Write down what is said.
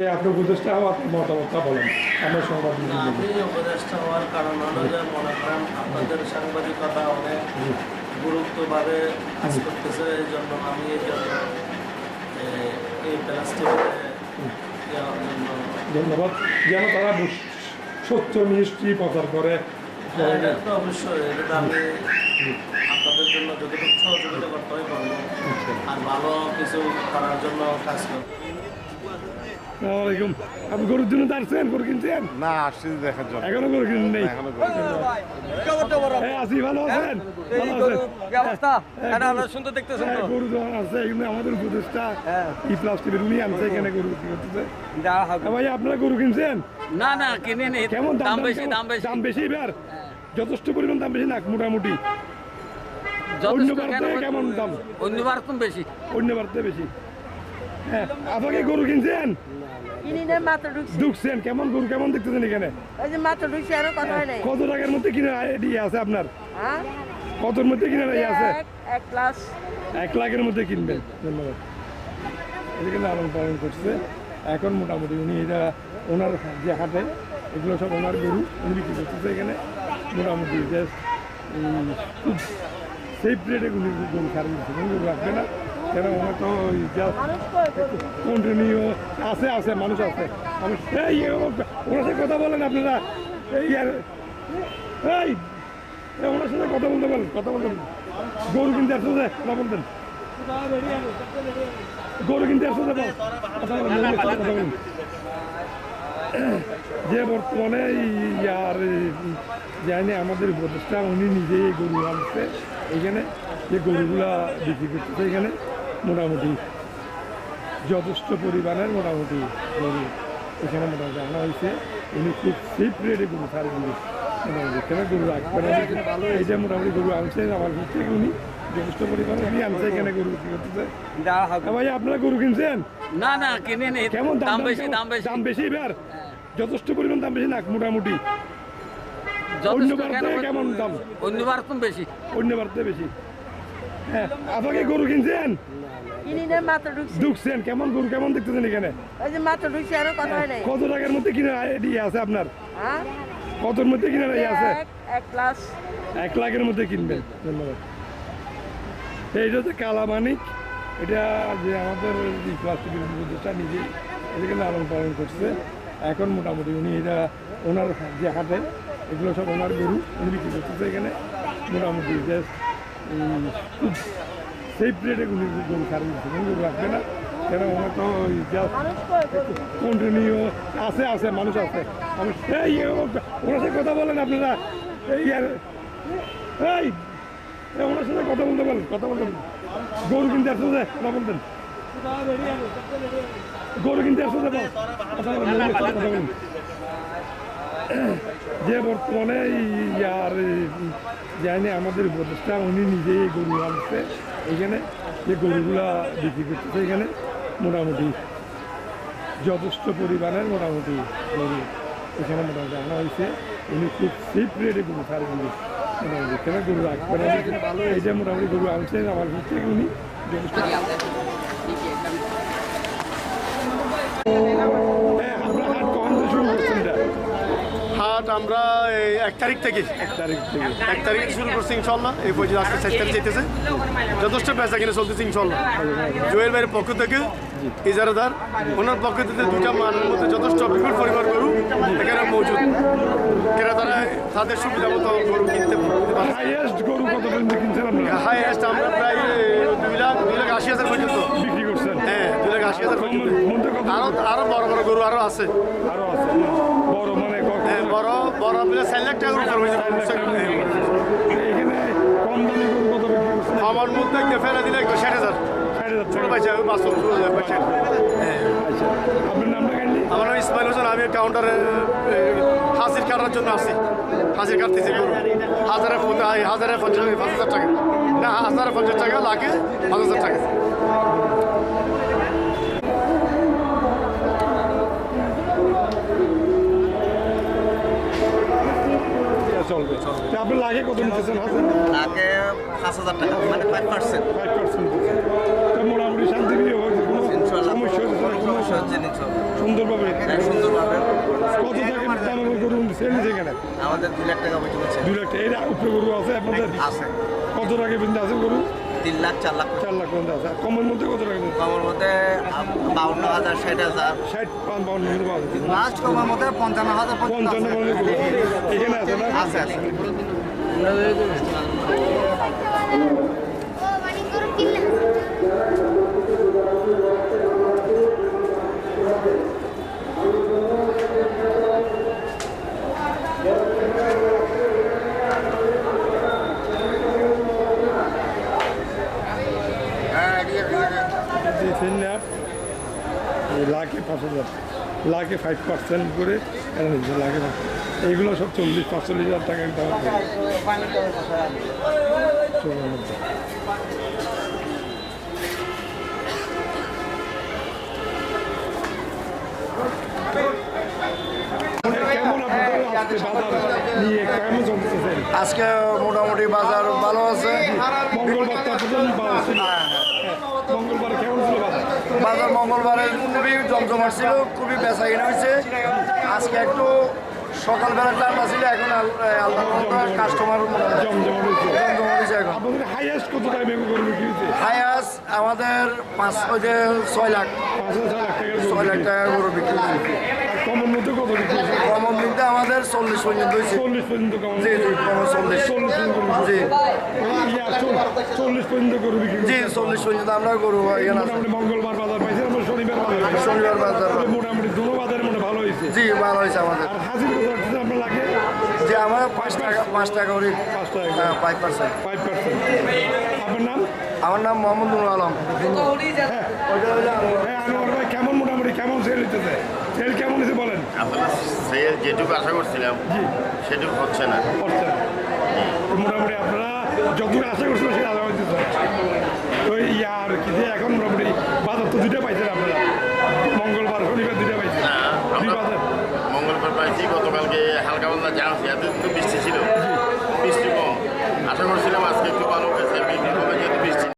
এই আপনার উপদেশটা হওয়া আপনার মতামতটা বলেন। আমরা সংবাদ আমি উপদেষ্টা হওয়ার কারণ হলো যে মনে করেন আপনাদের সাংবাদিকতা অনেক গুরুত্বভাবে কাজ করতেছে এই জন্য আমি এই জন্য এই প্লাস্টিকে ধন্যবাদ। যেন তারা সত্য মিষ্টি প্রচার করে। হ্যাঁ, অবশ্যই এটা আমি আপনাদের জন্য যতটুকু সহযোগিতা করতে হয় আর ভালো কিছু করার জন্য কাজ করব। আসসালামাইকুম আপনি গরুর জন্য দাঁড়ছেন গরু কিনছেন? না আসছি দেখার জন্য। এখনও গরু কিনেন নেই? এখনও করি। ভালো আছেন? ভালো আছেন? সুন্দর দেখতেছেন হ্যাঁ, গরু আছে এখানে আমাদের উপদেশটা ই প্লাস্টিকের উনি আনছে এখানে গরু বিক্রি করতেছে। হ্যাঁ, ভাই আপনারা গরু কিনছেন? না না কিনে নি কেমন দাম বেশি দাম বেশি। দাম বেশি এবার? যথেষ্ট পরিমাণ দাম বেশি না মোটামুটি। যথেষ্ট অন্যবার কেমন দাম? অন্যবার তো বেশি। অন্য বাড়তে বেশি। হ্যাঁ আপনাকে গরু কিনছেন? ঢুকছেন? কেমন গরু কেমন দেখতেছেন এখানে? হয় কত টাকার মধ্যে কিনে আইডিয়া আছে আপনার? হ্যাঁ? কতর মধ্যে কিনে আছে? এক লাখের মধ্যে কিনবেন। ধন্যবাদ। এদিকে লালন পালন করছে। এখন মোটামুটি উনি এটা ওনার যে হাটে এগুলো সব ওনার গরু উনি বিক্রি করতেছে এখানে। মোটামুটি খুব সেফ রেটে উনি গরু গরু রাখবে না। কেন ওনার তো কন্টিনিউ আছে আছে, মানুষ আছে। মানুষ এই ওনার সাথে কথা বলেন আপনারা। এই আর, এই ওনার সাথে কথা বলতে বলেন, কথা বলতে। গরু কিনতে আসছে যে কথা বলতেন গরু কিনতে আসছে যে। কথা বলেন কথা বলেন যে বর্তমানে ইয়ার জানি আমাদের উপদেষ্টা, উনি নিজেই গরু আনছে। এখানে যে গরুগুলা বিক্রি করতেছে এখানে মোটামুটি যথেষ্ট পরিমাণের মোটামুটি গরু এখানে মোটামুটি আনা হয়েছে। উনি খুব সেফ রেটে গরু ছাড়ে গরু মোটামুটি কেন গরু রাখবে না এই মোটামুটি গরু আনছে আমার কাছ থেকে উনি যথেষ্ট পরিমাণে উনি আনছে এখানে গরু বিক্রি করতেছে। ভাই আপনারা গরু কিনছেন? না না কিনে নেই। কেমন দাম বেশি দাম বেশি। দাম বেশি এবার? যথেষ্ট পরিমাণ দাম বেশি না মোটামুটি। অন্যবার কেমন দাম? অন্যবার বেশি। অন্য বাড়তে বেশি। আপনাকে গরু কিনছেন? ঢুকছেন? কেমন গরু কেমন দেখতেছেন এখানে? ওই যে মাত্র ঢুকছি আরও কথা নাই। কত টাকার মধ্যে কিনে আছে আপনার? হ্যাঁ? কতর মধ্যে কিনে ইয়ে আছে? এক লাখের মধ্যে কিনবেন। ধন্যবাদ। এইটা হচ্ছে কালামানিক এটা যে আমাদের প্লাস্টিকের প্রতিষ্ঠা নিজেই এদিকে লালন পালন করছে। এখন মোটামুটি উনি এটা ওনার যে হাটে এগুলো সব ওনার গরু উনি বিক্রি করতেছে এখানে। মোটামুটি খুব সেফ রেটে ছাড়বেন গরু রাখবে না। কেন ওনার তো কন্টিনিউ আছে আছে মানুষ আছে। এই ও- ওনার সাথে কথা বলেন আপনারা। এই আর এই ওনার সাথে কথা বলতে বলেন কথা বলতে। গরু কিনতে আসছে যে কথা বলতেন গরু কিনতে বল। কথা বলেন, গরুর সাথে কথা বলেন। যে বর্তমানে ইয়ার জানি আমাদের উপদেষ্টা উনি নিজেই এই গরু আনছে। এখানে যে গরুগুলা বিক্রি করতেছে এখানে মোটামুটি যথেষ্ট পরিমাণের মোটামুটি গরু এখানে মোটামুটি আনা হয়েছে। উনি খুব সেফ রেটে গরু ছাড় গরু মোটামুটি কেন গরু রাখবে না। এই যে মোটামুটি গরু আনছে আমার থেকে উনি যথেষ্ট হ্যাঁ, আপনার হাট কখন থেকে শুরু করছেন এটা হাট আমরা এক তারিখ থেকে এক তারিখ থেকে। এক তারিখ শুরু করছি ইনশাল্লাহ এই পর্যন্ত আজকে শেষ তারিখ যেতেছে। যথেষ্ট বেচা কিনে চলতেছে ইনশাল্লাহ জুয়েল ভাইয়ের পক্ষ থেকে ইজারাদার ওনার পক্ষ থেকে দুটা মানের মধ্যে যথেষ্ট বিপুল পরিমাণ গরু এখানে মজুদ। ক্রেতারা তাদের সুবিধা মতো গরু কিনতে হাইয়েস্ট গরু কত পর্যন্ত কিনছেন হাইয়েস্ট আমরা প্রায় দুই লাখ দুই লাখ আশি হাজার পর্যন্ত। বিক্রি করছেন? হ্যাঁ দুই লাখ আশি হাজার পর্যন্ত। মধ্যে কত আরও আরও বড় বড় গরু আরও আছে। আরও আছে হ্যাঁ। বড় মিলে চার লাখ টাকার উপর হয়ে এখানে কম দামি গরু কত আমার মধ্যে একটা ফেলে দিলে একটু ষাট হাজার। আপনার আমার নাম ইসমাইল হোসেন, আমি কাউন্টারে হাজির কাটার জন্য আসি হাজির কাটতেছি গরু। হাজারে হাজারে পঞ্চাশ পাঁচ হাজার টাকা। না, হাজারে পঞ্চাশ টাকা লাগে, পাঁচ হাজার টাকা। চলবে তা আপনার লাগে কত নিতেছেন লাগে পাঁচ হাজার টাকা মানে ফাইভ পার্সেন্ট ফাইভ পার্সেন্ট মোটামুটি শান্তি বিয়ে হয়েছে কোনো সমস্যা হচ্ছে না, কোনো সমস্যা হচ্ছে না সুন্দরভাবে? হ্যাঁ, সুন্দরভাবে। কত টাকা গরু সেল আমাদের দুই লাখ টাকা বেতন আছে। দুই লাখ টাকা এর উপরে গরু আছে আপনাদের? আছে। কত টাকা পর্যন্ত আছে গরু তিন লাখ চার লাখ চার লাখ পর্যন্ত আছে। কমের মধ্যে কত পর্যন্ত কমের মধ্যে বাউন্ন হাজার ষাট হাজার। ষাট বাউন্ন লাস্ট কমের মধ্যে পঞ্চান্ন হাজার পঞ্চান্ন এখানে আছে না? আছে আছে। ও মানে গরু কিনলেন দিয়েছেন না এই লাখে পাঁচ হাজার লাখে ফাইভ পার্সেন্ট করে এরা নিচ্ছে লাখে এইগুলো সব চল্লিশ পাঁচচল্লিশ হাজার টাকা আজকে মোটামুটি বাজার ভালো আছে। মঙ্গলবার বাজার? মঙ্গলবার খুবই জমজমাট ছিল খুবই বেচা কিনা হয়েছে। আজকে একটু সকালবেলা টাইম আছিল এখন কাস্টমার হায়াস আমাদের পাঁচ ওই যে ছয় লাখ। ছয় লাখ টাকা গরু বিক্রি আর কমের মধ্যে কত বিক্রি হয়েছে কমন দিনতে আমাদের চল্লিশ পর্যন্ত হয়েছে। চল্লিশ পর্যন্ত জি জি কমন চল্লিশ। চল্লিশ পর্যন্ত গরু জি। চল্লিশ পর্যন্ত গরু বিক্রি জি চল্লিশ পর্যন্ত আমরা গরু এখানে মঙ্গলবার বাজার পাইছে আমরা শনিবার বাজার শনিবার বাজার মোটামুটি দুটো বাজারের মধ্যে ভালো হয়েছে। জি ভালো হয়েছে আমাদের। হাজির আপনার লাগে? যে আমরা পাঁচ টাকা পাঁচ টাকা করে পাঁচ টাকা হ্যাঁ ফাইভ পার্সেন্ট ফাইভ পার্সেন্ট আপনার নাম? আমার নাম মোহাম্মদ নুর আলম। হ্যাঁ। ভাই কেমন সেল হইতেছে? সেল কেমন হয়েছে বলেন? আসলে সেল যেটুকু আশা করছিলাম সেটুকু হচ্ছে না। করছেন তো মোটামুটি আপনারা যতটুকু আশা করছিলেন সেটা আশা হইতেছে। তো ইয়ার কি যে এখন মোটামুটি বাজার তো দুইটা পাইছেন আপনারা। মঙ্গলবার শনিবার দুইটা পাইছেন। না মঙ্গলবার পাইছি গতকালকে হালকা পাতলা জাম এত বৃষ্টি ছিল। জি।